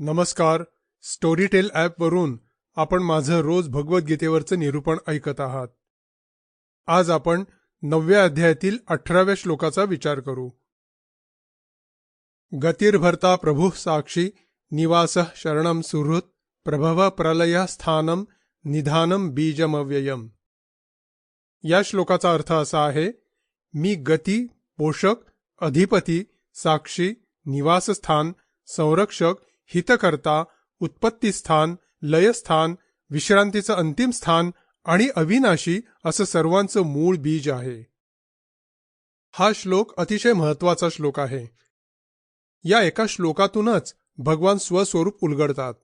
नमस्कार. स्टोरीटेल ॲपवरून आपण माझं रोज भगवद्गीतेवरचं निरूपण ऐकत आहात. आज आपण नवव्या अध्यायातील अठराव्या श्लोकाचा विचार करू. गतिर्भर्ता प्रभू साक्षी निवास शरण सुहृत प्रभव प्रलय स्थानम निधानम बीजमव्ययम. या श्लोकाचा अर्थ असा आहे मी गती पोषक अधिपती साक्षी निवासस्थान संरक्षक हितकर्ता उत्पत्तीस्थान लयस्थान विश्रांतीचं अंतिम स्थान आणि अविनाशी असं सर्वांचं मूळ बीज आहे. हा श्लोक अतिशय महत्त्वाचा श्लोक आहे. या एका श्लोकातूनच भगवान स्वस्वरूप उलगडतात.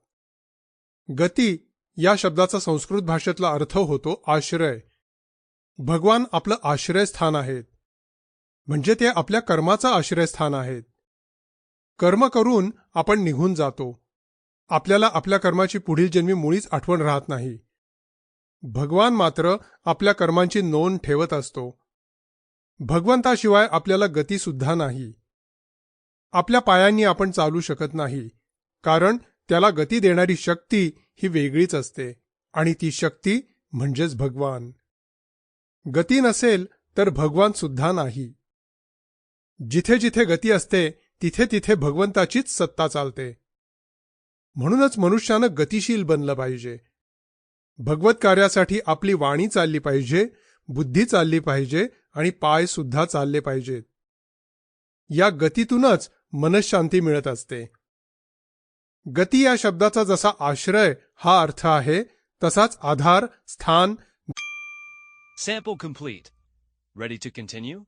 गती या शब्दाचा संस्कृत भाषेतला अर्थ होतो आश्रय. भगवान आपलं आश्रयस्थान आहेत. म्हणजे ते आपल्या कर्माचं आश्रयस्थान आहेत. कर्म करून आपण निघून जातो. आपल्याला आपल्या कर्माची पुढील जन्मी मुळीच आठवण राहत नाही. भगवान मात्र आपल्या कर्मांची नोंद ठेवत असतो. भगवंताशिवाय आपल्याला गती सुद्धा नाही. आपल्या पायांनी आपण चालू शकत नाही कारण त्याला गती देणारी शक्ती ही वेगळीच असते आणि ती शक्ती म्हणजेच भगवान. गती नसेल तर भगवान सुद्धा नाही. जिथे जिथे गती असते तिथे तिथे भगवंताचीच सत्ता चालते म्हणूनच मनुष्यानं गतिशील बनलं पाहिजे भगवत कार्यासाठी आपली वाणी चालली पाहिजे बुद्धी चालली पाहिजे आणि पाय सुद्धा चालले पाहिजेत या गतीतूनच मनशांती मिळत असते गती या शब्दाचा जसा आश्रय हा अर्थ आहे तसाच आधार स्थान Sample complete. Ready to continue?